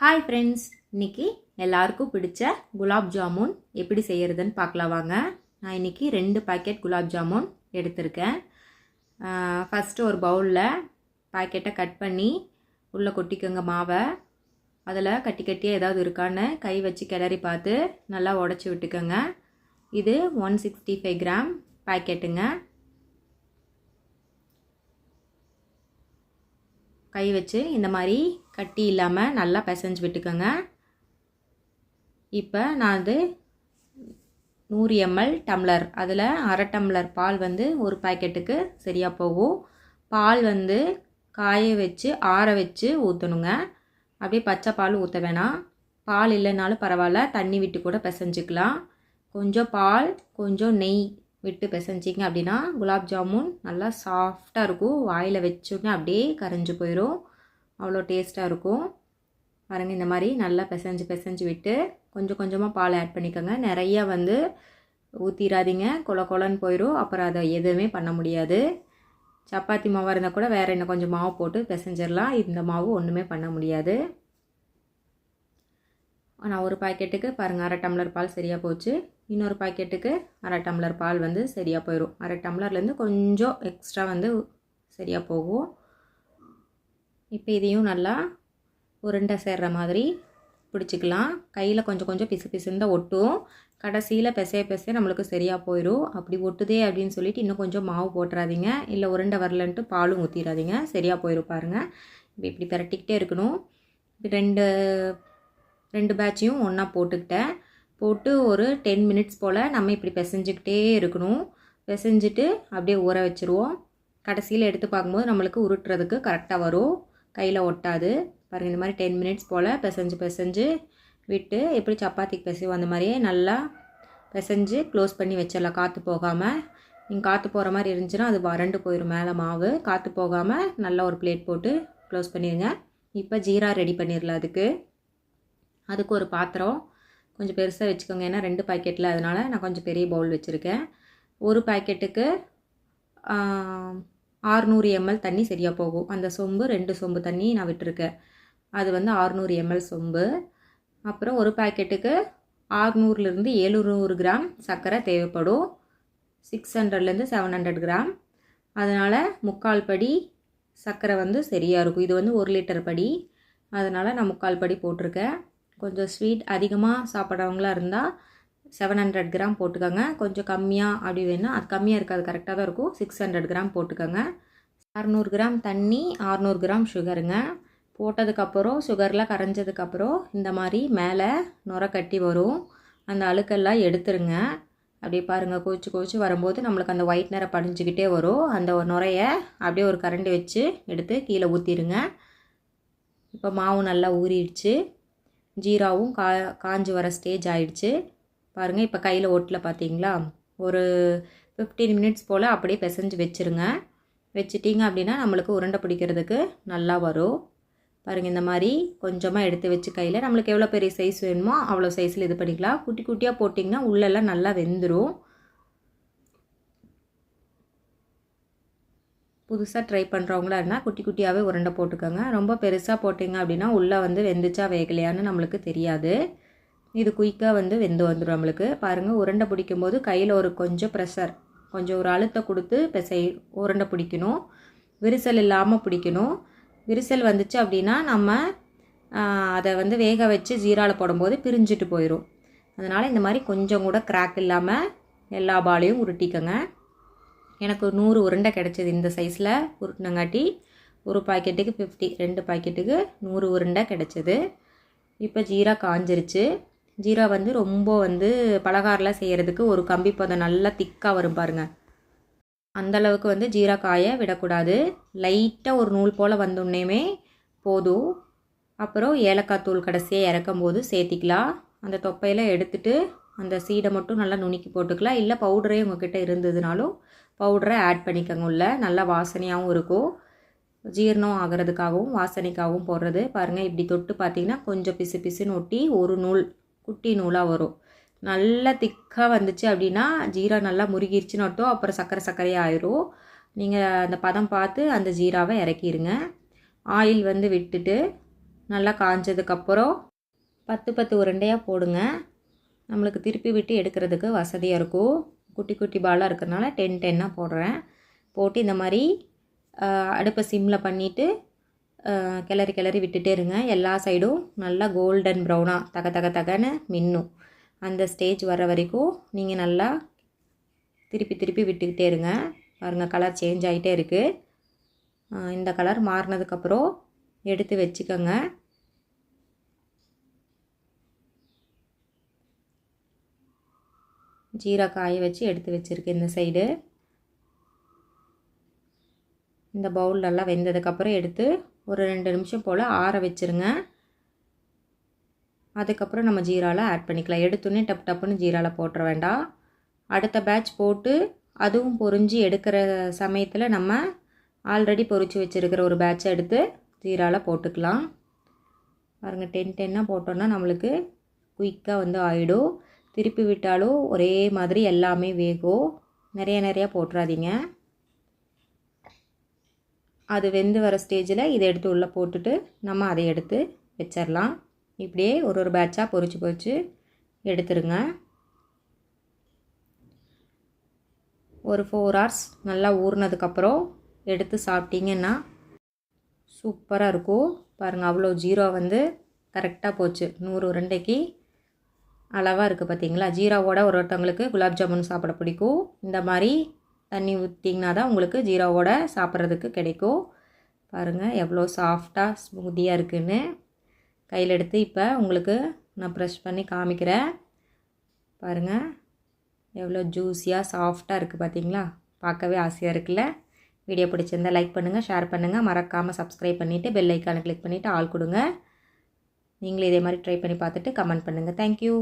Hi friends இன்னைக்கு எல்லாருக்கும் பிடிச்ச குலாப் ஜாமுன் எப்படி செய்கிறதுன்னு பார்க்கலாம் வாங்க. நான் இன்னைக்கு ரெண்டு பாக்கெட் குலாப் ஜாமுன் எடுத்திருக்கேன். ஃபஸ்ட்டு ஒரு பவுலில் பாக்கெட்டை கட் பண்ணி உள்ளே கொட்டிக்கோங்க மாவை. அதில் கட்டி கட்டியாக ஏதாவது இருக்கான்னு கை வச்சு கிளறி பார்த்து நல்லா உடச்சி விட்டுக்கோங்க. இது ஒன் சிக்ஸ்டி ஃபைவ் கிராம் பாக்கெட்டுங்க கை வச்சு இந்த மாதிரி கட்டி இல்லாமல் நல்லா பிசைஞ்சு விட்டுக்கோங்க. இப்போ நான் வந்து நூறு எம்எல் டம்ளர் அதில் அரை டம்ளர் பால் வந்து ஒரு பாக்கெட்டுக்கு சரியாக போகும். பால் வந்து காய வச்சு ஆற வச்சு ஊற்றணுங்க அப்படியே பச்சை பால் ஊற்ற வேணாம். பால் இல்லைனாலும் பரவாயில்ல தண்ணி விட்டு கூட பிசைஞ்சிக்கலாம். கொஞ்சம் பால் கொஞ்சம் நெய் விட்டு பிசைஞ்சிங்க அப்படின்னா குலாப் ஜாமுன் நல்லா சாஃப்டாக இருக்கும். வாயில் வச்சோடனே அப்படியே கரைஞ்சி போயிடும் அவ்வளோ டேஸ்ட்டாக இருக்கும். பாருங்கள் இந்த மாதிரி நல்லா பிசைஞ்சு பிசைஞ்சு விட்டு கொஞ்சம் கொஞ்சமாக பால் ஆட் பண்ணிக்கோங்க. நிறைய வந்து ஊற்றிடாதீங்க கொல கொலன்னு போயிடும் அப்புறம் அதை எதுவுமே பண்ண முடியாது. சப்பாத்தி மாவாக இருந்தால் கூட வேறு இன்னும் கொஞ்சம் மாவு போட்டு பிசைஞ்சிடலாம் இந்த மாவு ஒன்றுமே பண்ண முடியாது. நான் ஒரு பாக்கெட்டுக்கு பாருங்கள் அரை டம்ளர் பால் சரியாக போச்சு. இன்னொரு பாக்கெட்டுக்கு அரை டம்ளர் பால் வந்து சரியாக போயிடும் அரை டம்ளர்லேருந்து கொஞ்சம் எக்ஸ்ட்ரா வந்து சரியாக போகும். இப்போ இதையும் நல்லா உருண்டை சேர்ற மாதிரி பிடிச்சிக்கலாம். கையில் கொஞ்சம் கொஞ்சம் பிசு பிசுன்னு தான் ஒட்டும். கடைசியில் பிசைய பிசைய நம்மளுக்கு சரியாக போயிடும் அப்படி ஒட்டுதே அப்படின்னு சொல்லிட்டு இன்னும் கொஞ்சம் மாவு போட்டுறாதீங்க. இல்லை உருண்டை வரலன்ட்டு பாலும் ஊற்றிடாதீங்க சரியாக போயிடும் பாருங்கள் இப்போ இப்படி பரட்டிக்கிட்டே இருக்கணும். ரெண்டு ரெண்டு பேட்சையும் ஒன்றா போட்டுக்கிட்டேன். போட்டு ஒரு டென் மினிட்ஸ் போல் நம்ம இப்படி பிசைஞ்சிக்கிட்டே இருக்கணும். பிசைஞ்சிட்டு அப்படியே ஊற வச்சுருவோம். கடைசியில் எடுத்து பார்க்கும்போது நம்மளுக்கு உருட்டுறதுக்கு கரெக்டாக வரும். கையில் ஒட்டாது. பாருங்கள் இந்த மாதிரி டென் மினிட்ஸ் போல் பிசைஞ்சு பிசைஞ்சு விட்டு எப்படி சப்பாத்திக்கு பிசைவோம் அந்த மாதிரியே நல்லா பிசைஞ்சு க்ளோஸ் பண்ணி வச்சிடலாம். காற்று போகாமல் நீங்கள் காற்று போகிற மாதிரி இருந்துச்சுன்னா அது வறண்டு போயிடும் மேலே மாவு. காற்று போகாமல் நல்லா ஒரு பிளேட் போட்டு க்ளோஸ் பண்ணிடுங்க இப்போ ஜீரா ரெடி பண்ணிடலாம் அதுக்கு. அதுக்கு ஒரு பாத்திரம் கொஞ்சம் பெருசாக வச்சுக்கோங்க. ஏன்னா ரெண்டு பாக்கெட்டில் அதனால் நான் கொஞ்சம் பெரிய பவுல் வச்சுருக்கேன். ஒரு பாக்கெட்டுக்கு ஆறுநூறு எம்எல் தண்ணி சரியாக போகும். அந்த சொம்பு ரெண்டு சொம்பு தண்ணி நான் விட்டுருக்கேன். அது வந்து ஆறுநூறு எம்எல் சொம்பு. அப்புறம் ஒரு பாக்கெட்டுக்கு ஆறுநூறுலேருந்து ஏழுநூறு கிராம் சர்க்கரை தேவைப்படும். சிக்ஸ் ஹண்ட்ரட்லேருந்து செவன் ஹண்ட்ரட் கிராம். அதனால் முக்கால் படி சர்க்கரை வந்து சரியாக இருக்கும். இது வந்து ஒரு லிட்டர் படி. அதனால் நான் முக்கால் படி போட்டிருக்கேன். கொஞ்சம் ஸ்வீட் அதிகமாக சாப்பிட்றவங்களா இருந்தால் செவன் ஹண்ட்ரட் கிராம் போட்டுக்கோங்க. கொஞ்சம் கம்மியாக அப்படி வேணால் அது கம்மியாக இருக்காது கரெக்டாக தான் இருக்கும். சிக்ஸ் ஹண்ட்ரட் கிராம் போட்டுக்கோங்க. அறநூறு கிராம் தண்ணி அறநூறு கிராம் சுகருங்க போட்டதுக்கப்புறம் சுகர்லாம் கரைஞ்சதுக்கப்புறம் இந்த மாதிரி மேலே நுர கட்டி வரும். அந்த அழுக்கெல்லாம் எடுத்துருங்க. அப்படியே பாருங்கள் கோச்சு கோச்சு வரும்போது நம்மளுக்கு அந்த ஒயிட் நிறம் படிஞ்சுக்கிட்டே வரும். அந்த நுரைய அப்படியே ஒரு கரண்டி வச்சு எடுத்து கீழே ஊற்றிடுங்க இப்போ மாவு நல்லா ஊறிடுச்சு. ஜீராவும் கா காஞ்சி வர ஸ்டேஜ் ஆயிடுச்சு. பாருங்கள் இப்போ கையில் ஒட்டில் பார்த்தீங்களா ஒரு ஃபிஃப்டீன் மினிட்ஸ் போல் அப்படியே பிசைஞ்சு வச்சுருங்க. வச்சிட்டிங்க அப்படின்னா நம்மளுக்கு உருண்டை பிடிக்கிறதுக்கு நல்லா வரும். பாருங்கள் இந்த மாதிரி கொஞ்சமாக எடுத்து வச்சு கையில் நம்மளுக்கு எவ்வளோ பெரிய சைஸ் வேணுமோ அவ்வளோ சைஸில் இது பண்ணிக்கலாம். குட்டி குட்டியாக போட்டிங்கன்னா உள்ளெல்லாம் நல்லா வெந்துடும் புதுசாக ட்ரை பண்ணுறவங்களா இருந்தால் குட்டி குட்டியாகவே உருண்டை போட்டுக்கோங்க. ரொம்ப பெருசாக போட்டிங்க அப்படின்னா உள்ளே வந்து வெந்துச்சா வேகலையான்னு நம்மளுக்கு தெரியாது. இது குயிக்காக வந்து வெந்து வந்துடும் நம்மளுக்கு. பாருங்கள் உருண்டை பிடிக்கும்போது கையில் ஒரு கொஞ்சம் ப்ரெஷர் கொஞ்சம் ஒரு அழுத்தம் கொடுத்து பிசை உருண்டை பிடிக்கணும். விரிசல் இல்லாமல் பிடிக்கணும். விரிசல் வந்துச்சு அப்படின்னா நம்ம அதை வந்து வேக வச்சு ஜீராவில் போடும்போது பிரிஞ்சுட்டு போயிடும் அதனால் இந்த மாதிரி கொஞ்சம் கூட கிராக் இல்லாமல் எல்லா பாலையும் உருட்டிக்கோங்க. எனக்கு ஒரு நூறு உருண்டை கிடச்சிது இந்த சைஸில் உருட்டினங்காட்டி ஒரு பாக்கெட்டுக்கு ஃபிஃப்டி ரெண்டு பாக்கெட்டுக்கு நூறு உருண்டை கிடச்சிது. இப்போ ஜீரா காஞ்சிருச்சு. ஜீரா வந்து ரொம்ப வந்து பலகாரெலாம் செய்கிறதுக்கு ஒரு கம்பி பதம் நல்லா திக்காக வரும் பாருங்கள் அந்தளவுக்கு வந்து ஜீரா காய விடக்கூடாது. லைட்டாக ஒரு நூல் போல் வந்தோடனேமே போதும். அப்புறம் ஏலக்காய் தூள் கடைசியாக இறக்கும் போது சேர்த்திக்கலாம். அந்த தொப்பையில் எடுத்துட்டு அந்த சீடை மட்டும் நல்லா நுணுக்கி போட்டுக்கலாம். இல்லை பவுடரே உங்ககிட்ட இருந்ததுனாலும் பவுடரை ஆட் பண்ணிக்கோங்க உள்ள. நல்லா வாசனையாகவும் இருக்கும். ஜீரணம் ஆகிறதுக்காகவும் வாசனைக்காகவும் போடுறது. பாருங்கள் இப்படி தொட்டு பார்த்தீங்கன்னா கொஞ்சம் பிசு பிசுன்னு ஒட்டி ஒரு நூல் குட்டி நூலாக வரும். நல்லா திக்காக வந்துச்சு அப்படின்னா ஜீரா நல்லா முருகிருச்சுன்னு ஒட்டும் அப்புறம் சர்க்கரை சர்க்கரையாக ஆயிரும். நீங்கள் அந்த பதம் பார்த்து அந்த ஜீராவை இறக்கிடுங்க ஆயில் வந்து விட்டுட்டு நல்லா காஞ்சதுக்கப்புறம் பத்து பத்து உருண்டையாக போடுங்க. நம்மளுக்கு திருப்பி விட்டு எடுக்கிறதுக்கு வசதியாக இருக்கும். குட்டி குட்டி பாலாக இருக்கிறதுனால டென் டென்னாக போடுறேன். போட்டு இந்த மாதிரி அடுப்பை சிம்மில் பண்ணிவிட்டு கிளறி கிளறி விட்டுட்டே இருங்க. எல்லா சைடும் நல்லா கோல்டன் ப்ரௌனாக தக தக தகன்னு மின்னும். அந்த ஸ்டேஜ் வர வரைக்கும் நீங்கள் நல்லா திருப்பி திருப்பி விட்டுக்கிட்டே இருங்க. பாருங்கள் கலர் சேஞ்ச் ஆகிட்டே இருக்குது இந்த கலர் மாறினதுக்கப்புறம் எடுத்து வச்சுக்கோங்க. ஜீரா காய வச்சு எடுத்து வச்சுருக்கேன் இந்த சைடு இந்த பவுலெல்லாம் வெந்ததுக்கப்புறம் எடுத்து ஒரு ரெண்டு நிமிஷம் போல் ஆற வச்சுருங்க. அதுக்கப்புறம் நம்ம ஜீராவில் ஆட் பண்ணிக்கலாம். எடுத்துன்னே டப் டப்புன்னு ஜீராவில் போட்டுற வேண்டாம். அடுத்த பேட்ச் போட்டு அதுவும் பொரிஞ்சு எடுக்கிற சமயத்தில் நம்ம ஆல்ரெடி பொறிச்சு வச்சுருக்கிற ஒரு பேட்சை எடுத்து ஜீராவில் போட்டுக்கலாம். பாருங்கள் டென் டென்னாக போட்டோன்னா நம்மளுக்கு குயிக்காக வந்து ஆகிடும் திருப்பி விட்டாலும் ஒரே மாதிரி எல்லாமே வேகும் நிறைய நிறையா போட்டுறாதீங்க. அது வெந்து வர ஸ்டேஜில் இதை எடுத்து உள்ளே போட்டுட்டு நம்ம அதை எடுத்து வச்சிடலாம் இப்படியே ஒரு ஒரு பேட்சாக பொறிச்சு பொறிச்சு எடுத்துருங்க. ஒரு ஃபோர் ஹவர்ஸ் நல்லா ஊறினதுக்கப்புறம் எடுத்து சாப்பிட்டீங்கன்னா சூப்பராக இருக்கும். பாருங்கள் அவ்வளோ ஜீரோ வந்து கரெக்டாக போச்சு. நூறு உருண்டைக்கு அளவாக இருக்குது பார்த்தீங்களா ஜீராவோட ஒரு ஒருத்தவங்களுக்கு குலாப் ஜாமுன் சாப்பிட பிடிக்கும். இந்த மாதிரி தண்ணி ஊற்றிங்கன்னா தான் உங்களுக்கு ஜீராவோட சாப்பிட்றதுக்கு கிடைக்கும். பாருங்கள் எவ்வளோ சாஃப்டாக ஸ்மூத்தியாக இருக்குன்னு. கையில் எடுத்து இப்போ உங்களுக்கு நான் ப்ரெஷ் பண்ணி காமிக்கிறேன். பாருங்கள் எவ்வளோ ஜூஸியாக சாஃப்டாக இருக்குது பார்த்தீங்களா பார்க்கவே ஆசையாக இருக்குல்ல? வீடியோ பிடிச்சிருந்தா லைக் பண்ணுங்கள் ஷேர் பண்ணுங்கள் மறக்காமல் சப்ஸ்கிரைப் பண்ணிவிட்டு பெல் ஐக்கானை கிளிக் பண்ணிவிட்டு ஆள் கொடுங்க. நீங்களும் இதே மாதிரி ட்ரை பண்ணி பார்த்துட்டு கமெண்ட் பண்ணுங்கள் தேங்க்யூ